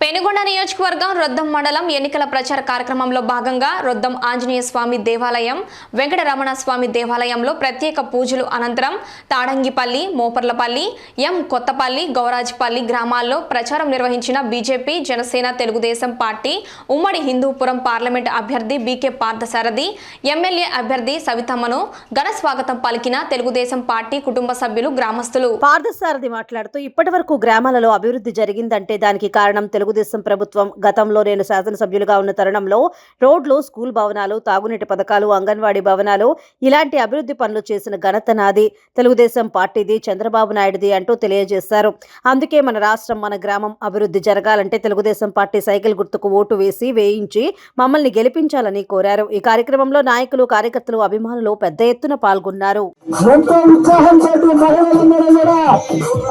పెనుగొండ నియోజకవర్గం రొద్దం మండలం ఎన్నికల ప్రచార కార్యక్రమంలో భాగంగా రొద్దం ఆంజనేయ స్వామి దేవాలయం వెంకటరమణ స్వామి దేవాలయంలో ప్రత్యేక పూజలు అనంతరం తాడంగిపల్లి మోపర్లపల్లి ఎం కొత్తపల్లి గౌరాజ్పల్లి గ్రామాల్లో ప్రచారం నిర్వహించిన బీజేపీ జనసేన తెలుగుదేశం పార్టీ ఉమ్మడి హిందూపురం పార్లమెంట్ అభ్యర్థి బీకే పార్థసారథి ఎమ్మెల్యే అభ్యర్థి సవితమ్మను ఘన స్వాగతం పలికిన తెలుగుదేశం పార్టీ కుటుంబ సభ్యులు గ్రామస్తులు. పార్థసారథి మాట్లాడుతూ ఇప్పటి వరకు గ్రామాలలో అభివృద్ధి జరిగిందంటే దానికి కారణం తెలుగు తెలుగుదేశం ప్రభుత్వం గతంలో నేను శాసనసభ్యులుగా ఉన్న తరుణంలో రోడ్లు స్కూల్ భవనాలు తాగునీటి పథకాలు అంగన్వాడీ భవనాలు ఇలాంటి అభివృద్ధి పనులు చేసిన ఘనత నాది. తెలుగుదేశం పార్టీది చంద్రబాబు నాయుడుది అంటూ తెలియజేశారు. అందుకే మన రాష్ట్రం మన గ్రామం అభివృద్ధి జరగాలంటే తెలుగుదేశం పార్టీ సైకిల్ గుర్తుకు ఓటు వేసి వేయించి మమ్మల్ని గెలిపించాలని కోరారు. ఈ కార్యక్రమంలో నాయకులు కార్యకర్తలు అభిమానులు పెద్ద ఎత్తున పాల్గొన్నారు.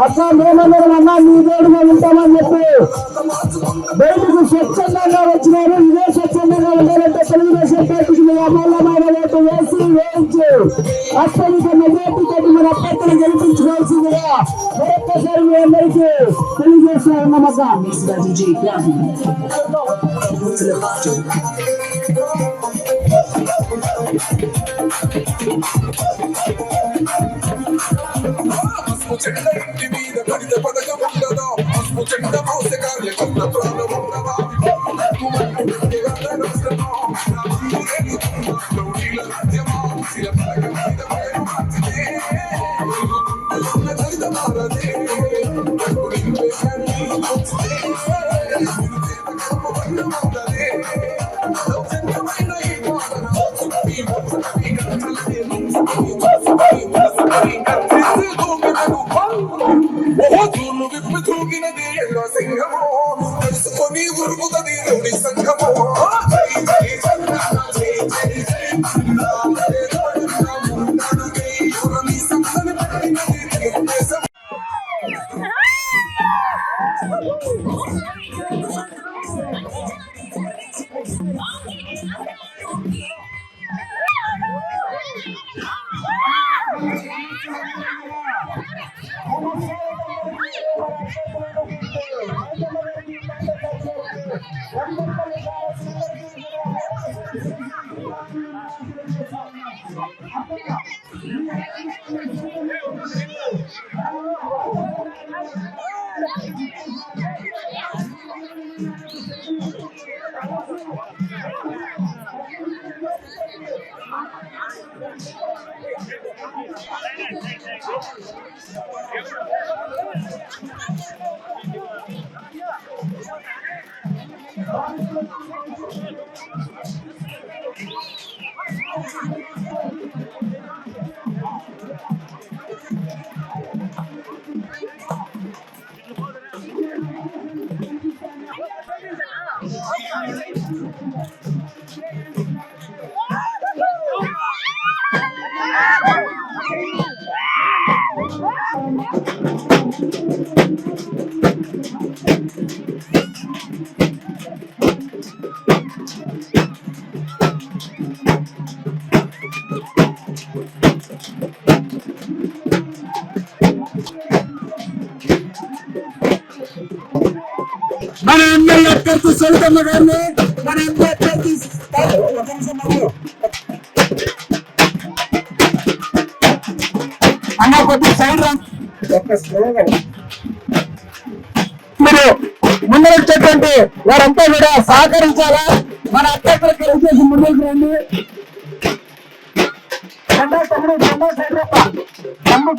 అట్లా మేమందరం అన్నా మీ ఉంటామని చెప్పి బయటకు స్వచ్ఛందంగా వచ్చినారు ఇదే స్వచ్ఛందంగా ఉండాలంటే తెలుగుదేశం పార్టీకి మీ అమూల్యమైన ఓటు వేసి వేయించి అత్యధిక మెజార్టీ తోటి మన అభ్యర్థులు గెలిపించుకోవాల్సిందిగా మరొక్కసారి మీ అందరికీ తెలియజేస్తా ఉన్నామక్క పసుపు చెట్ల ఇంటి మీద కడిత పథకం ఉండదా పసుపు చెట్ల మౌసకార్య మన అభ్యర్థి సరితమ్మ గారిని మన అభ్యర్థి. అన్న కొద్ది సైడ్ రా మీరు ముందు వచ్చేటువంటి వారంతా కూడా సహకరించాలా మన అభ్యర్థులకు కలిసేసి ముందుకు రండి తమ్ముడు జెండా సైడ్. తమ్ముడు.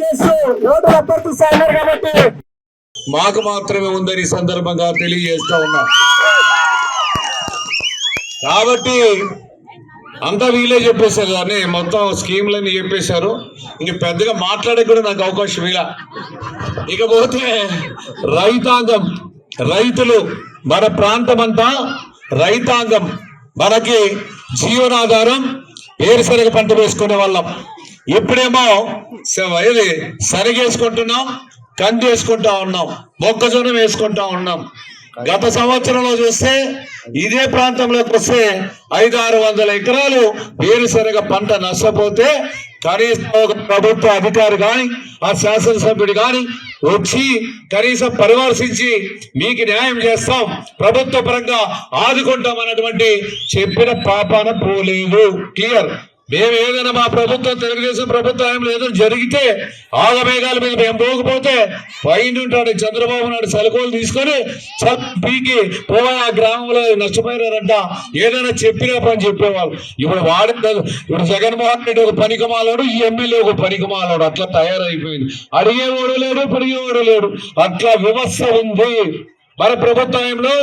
చేసి రోడ్డు అభ్యర్థి కాబట్టి మాకు మాత్రమే ఉందని సందర్భంగా తెలియజేస్తా ఉన్నా. కాబట్టి అంతా వీలే చెప్పేశారు కానీ మొత్తం స్కీమ్లన్నీ చెప్పేశారు. ఇంక పెద్దగా మాట్లాడే కూడా నాకు అవకాశం ఇలా ఇకపోతే రైతాంగం రైతులు మన ప్రాంతం అంతా రైతాంగం మనకి జీవనాధారం వేరుశనగ పంట వేసుకునే వాళ్ళం. ఇప్పుడేమో స- సరిగేసుకుంటున్నాం కంది వేసుకుంటా ఉన్నాం మొక్కజొన్న వేసుకుంటా ఉన్నాం. గత సంవత్సరంలో చూస్తే ఇదే ప్రాంతంలోకి వస్తే ఐదు ఆరు వందల ఎకరాలు వేరుశనగ పంట నష్టపోతే కనీసం ఒక ప్రభుత్వ అధికారి కానీ ఆ శాసనసభ్యుడు కానీ వచ్చి కనీసం పరామర్శించి మీకు న్యాయం చేస్తాం ప్రభుత్వ పరంగా ఆదుకుంటాం అన్నటువంటి చెప్పిన పాపాన పోలేదు. క్లియర్ మేము ఏదైనా మా ప్రభుత్వం తెలుగుదేశం ప్రభుత్వం ఏదో ఏదైనా జరిగితే ఆగమేఘాల మీద మేము పోకపోతే పైన ఉంటాడు చంద్రబాబు నాయుడు సలకోలు తీసుకొని పీకి పోయి ఆ గ్రామంలో నష్టపోయినారంట. ఏదైనా చెప్పినా పని చెప్పేవాళ్ళు. ఇప్పుడు వాడి ఇప్పుడు జగన్మోహన్ రెడ్డి ఒక పనికమాలోడు ఈ ఎమ్మెల్యే ఒక పనికమాలోడు. అట్లా తయారైపోయింది. అడిగేవాడు లేడు పెరిగేవాడు లేడు. అట్లా వ్యవస్థ ఉంది. మన ప్రభుత్వంలో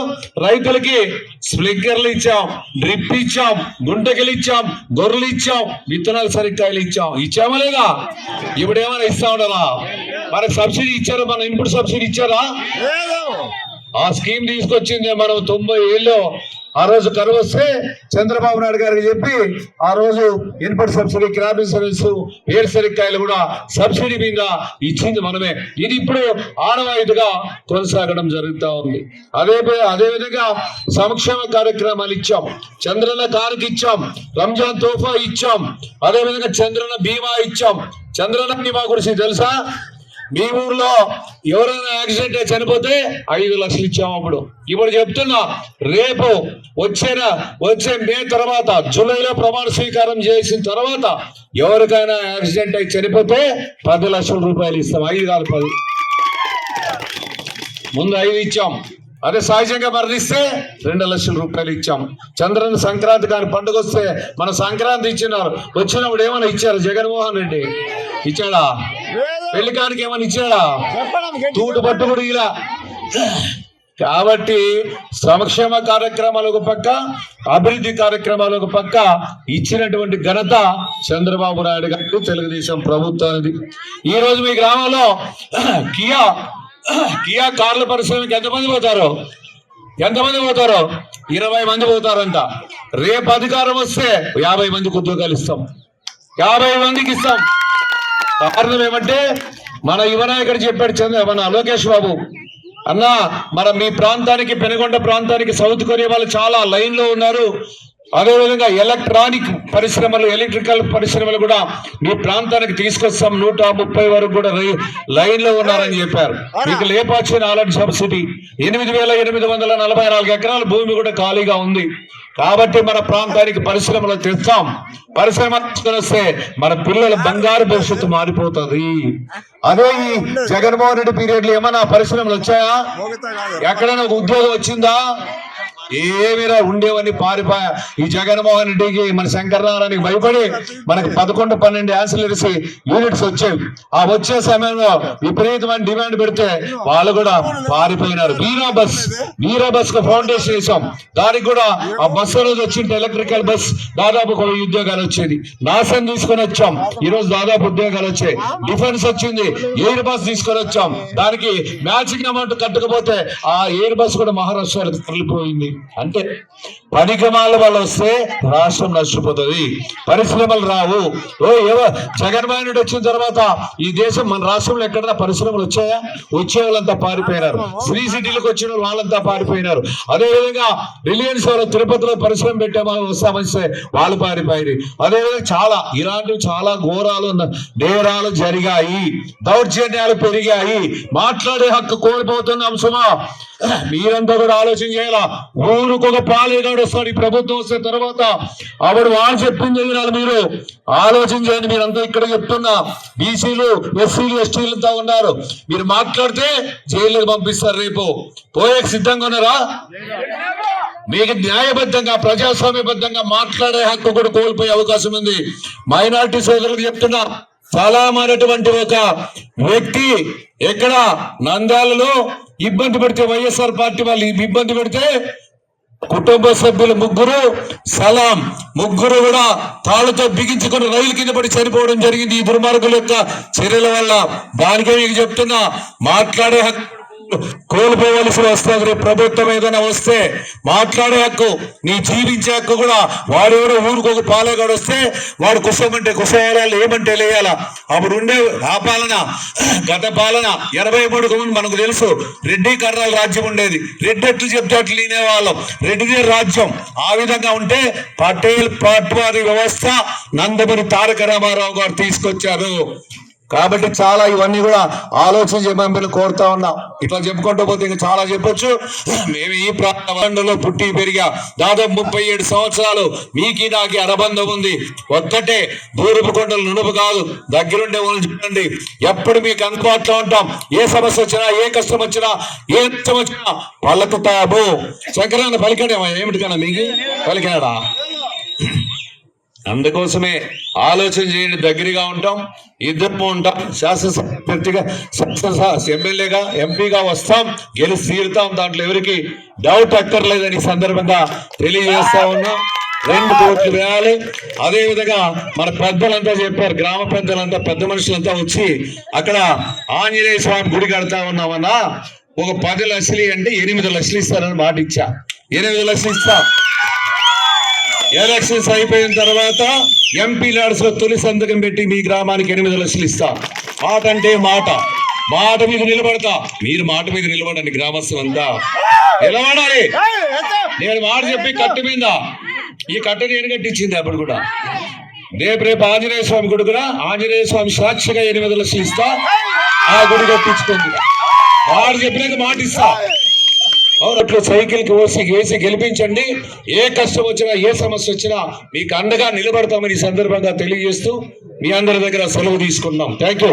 రైతులకి స్ప్రింక్లర్లు ఇచ్చాం డ్రిప్ ఇచ్చాం గుంటకెలు ఇచ్చాం గొర్రెలు ఇచ్చాం విత్తనాలు సరికాయలు ఇచ్చాం. ఇచ్చామా లేదా? ఇప్పుడు ఏమైనా ఇస్తా ఉండరా మనకు సబ్సిడీ ఇచ్చారా? మన ఇన్పుట్ సబ్సిడీ ఇచ్చారా? ఆ స్కీమ్ తీసుకొచ్చింది మనం తొంభై ఏళ్ళు రోజు కరువు వస్తే చంద్రబాబు నాయుడు గారికి చెప్పి ఆ రోజు ఇన్పుట్ సబ్సిడీ క్రాప్ ఇన్సూరెన్స్ వేరుశెనక్కాయలు కూడా సబ్సిడీ మీద ఇచ్చింది మనమే. ఇది ఇప్పుడు ఆనవాయితీగా కొనసాగడం జరుగుతూ ఉంది. అదే అదే విధంగా సంక్షేమ కార్యక్రమాలు ఇచ్చాం. చంద్రన కారుకి ఇచ్చాం. రంజాన్ తోఫా ఇచ్చాం. అదే విధంగా బీమా ఇచ్చాం. చంద్రన బీమా గురించి తెలుసా? మీ ఊర్లో ఎవరైనా యాక్సిడెంట్ అయి చనిపోతే ఐదు లక్షలు ఇచ్చాము అప్పుడు. ఇప్పుడు చెప్తున్నా రేపు వచ్చిన వచ్చే మే తర్వాత జూలైలో ప్రమాణ స్వీకారం చేసిన తర్వాత ఎవరికైనా యాక్సిడెంట్ అయి చనిపోతే పది లక్షల రూపాయలు ఇస్తాం. ఐదు కాదు పది. ముందు ఐదు ఇచ్చాం. అదే సహజంగా మరణిస్తే రెండు లక్షల రూపాయలు ఇచ్చాం. చంద్రన్ సంక్రాంతి కాని పండుగ వస్తే మన సంక్రాంతి ఇచ్చినారు. వచ్చినప్పుడు ఏమైనా ఇచ్చారు? జగన్మోహన్ రెడ్డి. ఇచ్చాడా? పెళ్ళి కానికి ఏమైనా ఇచ్చాడా? తూటు పట్టు కూడా ఇలా. కాబట్టి సంక్షేమ కార్యక్రమాలు ఒక పక్క అభివృద్ధి కార్యక్రమాలు ఒక పక్క. ఇచ్చినటువంటి ఘనత చంద్రబాబు నాయుడు గారు తెలుగుదేశం ప్రభుత్వానికి. ఈ రోజు మీ గ్రామంలో కియా కియా కార్ల పరిశ్రమకి ఎంతమంది పోతారు? ఎంతమంది పోతారు? ఇరవై మంది పోతారంట. రేపు అధికారం వస్తే యాభై మందికి ఉద్యోగాలు ఇస్తాం. యాభై మందికి ఇస్తాం. కారణం ఏమంటే మన యువనాయకుడు చెప్పాడు చంద్ర మన లోకేష్ బాబు. అన్నా మన మీ ప్రాంతానికి పెనుగొండ ప్రాంతానికి సౌత్ కొరియా వాళ్ళు చాలా లైన్లో ఉన్నారు. అదేవిధంగా ఎలక్ట్రానిక్ పరిశ్రమలు ఎలక్ట్రికల్ పరిశ్రమలు కూడా మీ ప్రాంతానికి తీసుకొస్తాం. నూట ముప్పై వరకు కూడా లైన్లో ఉన్నారని చెప్పారు. మీకు లేపాక్షి నాలెడ్జ్ సబ్సిడీ ఎనిమిది వేల ఎనిమిది వందల నలభై నాలుగు ఎకరాల భూమి కూడా ఖాళీగా ఉంది. కాబట్టి మన ప్రాంతానికి పరిశ్రమలు తెస్తాం. పరిశ్రమ వస్తే మన పిల్లల బంగారు భవిష్యత్తు మారిపోతుంది. అదే ఈ జగన్మోహన్ రెడ్డి పీరియడ్లో ఏమన్నా పరిశ్రమలు వచ్చాయా? ఎక్కడైనా ఒక ఉద్యోగం వచ్చిందా? ఏమిరా ఉండేవని పారిపోయా ఈ జగన్మోహన్ రెడ్డికి మన శంకరనారాయణకి భయపడి మనకి పదకొండు పన్నెండు యాన్సిలరీస్ యూనిట్స్ వచ్చాయి. ఆ వచ్చే సమయంలో విపరీతమైన డిమాండ్ పెడితే వాళ్ళు కూడా పారిపోయినారు. వీరా బస్ వీరా బస్కు ఫౌండేషన్ వేసాం. దానికి కూడా ఆ బస్ రోజు వచ్చింటే ఎలక్ట్రికల్ బస్ దాదాపు ఒక ఉద్యోగాలు వచ్చేది. నాసన్ తీసుకొని వచ్చాం. ఈ రోజు దాదాపు ఉద్యోగాలు వచ్చాయి. డిఫెన్స్ వచ్చింది. ఎయిర్ బస్ తీసుకొని వచ్చాం. దానికి మ్యాచింగ్ అమౌంట్ కట్టకపోతే ఆ ఎయిర్ బస్ కూడా మహారాష్ట్రకి తరలిపోయింది. అంటే పనికిమాల వాళ్ళు వస్తే రాష్ట్రం నష్టపోతుంది. పరిశ్రమలు రావు. ఓ ఏవో జగన్మోహన్ రెడ్డి వచ్చిన తర్వాత ఈ దేశం మన రాష్ట్రంలో ఎక్కడన్నా పరిశ్రమలు వచ్చాయా? వచ్చే వాళ్ళంతా పారిపోయినారు. శ్రీ సిటీలకు వచ్చిన వాళ్ళంతా పారిపోయినారు. అదేవిధంగా రిలయన్స్ వాళ్ళు తిరుపతిలో పరిశ్రమ పెట్టామని వస్తామని వాళ్ళు పారిపోయారు అదేవిధంగా చాలా ఇలాంటివి చాలా ఘోరాలు నేరాలు జరిగాయి. దౌర్జన్యాలు పెరిగాయి. మాట్లాడే హక్కు కోల్పోతున్న సుమా. మీరంతా కూడా ఆలోచన చేయాలా? ఊరుకు ఒక పాలేగాడు వస్తాడు ఈ ప్రభుత్వం వస్తే తర్వాత ఆవిడ వాళ్ళు చెప్పింది వినాలి మీరు. ఆలోచించండి మీరు మీరంతా ఇక్కడ చెప్తున్నా. బీసీలు ఎస్సీలు ఎస్టీలతో ఉన్నారు. మీరు మాట్లాడితే జైలుకి పంపిస్తారు రేపు. పోయే సిద్ధంగా ఉన్నారా? మీకు న్యాయబద్ధంగా ప్రజాస్వామ్యబద్ధంగా మాట్లాడే హక్కు కూడా కోల్పోయే అవకాశం ఉంది. మైనారిటీ సోదరులకు చెప్తున్నా సలాం ఒక వ్యక్తి ఎక్కడ నంద్యాలలో ఇబ్బంది పెడితే వైఎస్ఆర్ పార్టీ వాళ్ళు ఇబ్బంది పెడితే కుటుంబ సభ్యులు ముగ్గురు సలాం ముగ్గురు కూడా తాళ్ళతో బిగించుకుని రైలు కింద పడి చనిపోవడం జరిగింది ఈ దుర్మార్గుల యొక్క చర్యల వల్ల. దానికే మీకు చెప్తున్నా మాట్లాడే హక్కు కోల్పోవలసి వస్తుంది రేపు ప్రభుత్వం ఏదైనా వస్తే మాట్లాడే హక్కు నీ జీవించే హక్కు కూడా వాడెవడో ఊరికి ఒక పాలేగాడు వస్తే వాడు కుసమంటే కుసేయాలి ఏమంటే లేయాలా? అప్పుడు ఉండే ఆ పాలన గత పాలన ఎనభై మూడుకు ముందు మనకు తెలుసు రెడ్డి కర్నల్ రాజ్యం ఉండేది. రెడ్డి ఎట్లు చెప్తే అట్లు వినేవాళ్ళం. రెడ్డిదే రాజ్యం ఆ విధంగా ఉంటే పటేల్ పట్వాది వ్యవస్థ నందమూరి తారక రామారావు గారు తీసుకొచ్చారు. కాబట్టి చాలా ఇవన్నీ కూడా ఆలోచన చేయమని కోరుతా ఉన్నాం. ఇట్లా చెప్పుకుంటూ పోతే ఇంకా చాలా చెప్పొచ్చు. మేము ఈ ప్రాంతంలో పుట్టి పెరిగా దాదాపు ముప్పై ఏడు సంవత్సరాలు మీకి నాకి అనుబంధం ఉంది. ఒక్కటే దూరపు కొండలు నునుపు కాదు దగ్గరుండే వాళ్ళు చూడండి. ఎప్పుడు మీకు అందుబాటులో ఉంటాం. ఏ సమస్య వచ్చినా ఏ కష్టం వచ్చినా ఏ నష్టం వచ్చినా పలుకుతాము శంకరాన్న పలికాడేమో ఏమిటి కన్నా మీకు? పలికాడా? అందుకోసమే ఆలోచన చేయండి దగ్గరగా ఉంటాం ఇద్దరు ఉంటాం శాసనసభ్యర్థిగా శాసనసభ ఎమ్మెల్యేగా ఎంపీగా వస్తాం గెలిచి తీరుతాం దాంట్లో ఎవరికి డౌట్ అక్కర్లేదని సందర్భంగా తెలియజేస్తా ఉన్నాం. రెండు కోట్లు వేయాలి. అదే విధంగా మన పెద్దలంతా చెప్పారు గ్రామ పెద్దలంతా పెద్ద మనుషులంతా వచ్చి అక్కడ ఆంజనేయ స్వామి గుడి కడతా ఉన్నామన్నా ఒక పది లక్షలు అంటే ఎనిమిది లక్షలు ఇస్తారని మాట ఇచ్చా. ఎనిమిది లక్షలు ఇస్తా. ఎలక్షన్స్ అయిపోయిన తర్వాత ఎంపీ లాడ్స్లో తొలి సంతకం పెట్టి మీ గ్రామానికి ఎనిమిది లక్షలు ఇస్తా. మాట అంటే మాట. మాట మీద నిలబడతా. మీరు మాట మీద నిలబడండి గ్రామస్తులంతా నిలబడాలి. నేను మాట చెప్పి కట్టు మీద. ఈ కట్ట నేను కట్టించింది అప్పుడు కూడా. రేపు రేపు ఆంజనేయ స్వామి గుడి కూడా ఆంజనేయ స్వామి సాక్షిగా ఎనిమిది లక్షలు ఇస్తా. ఆ గుడి కట్టించుకుంది మాట చెప్పినాక మాట ఇస్తా. అవునట్లు సైకిల్కి వేసి వేసి గెలిపించండి. ఏ కష్టం వచ్చినా ఏ సమస్య వచ్చినా మీకు అండగా నిలబడతామని ఈ సందర్భంగా తెలియజేస్తూ మీ అందరి దగ్గర సెలవు తీసుకున్నాం థ్యాంక్ యూ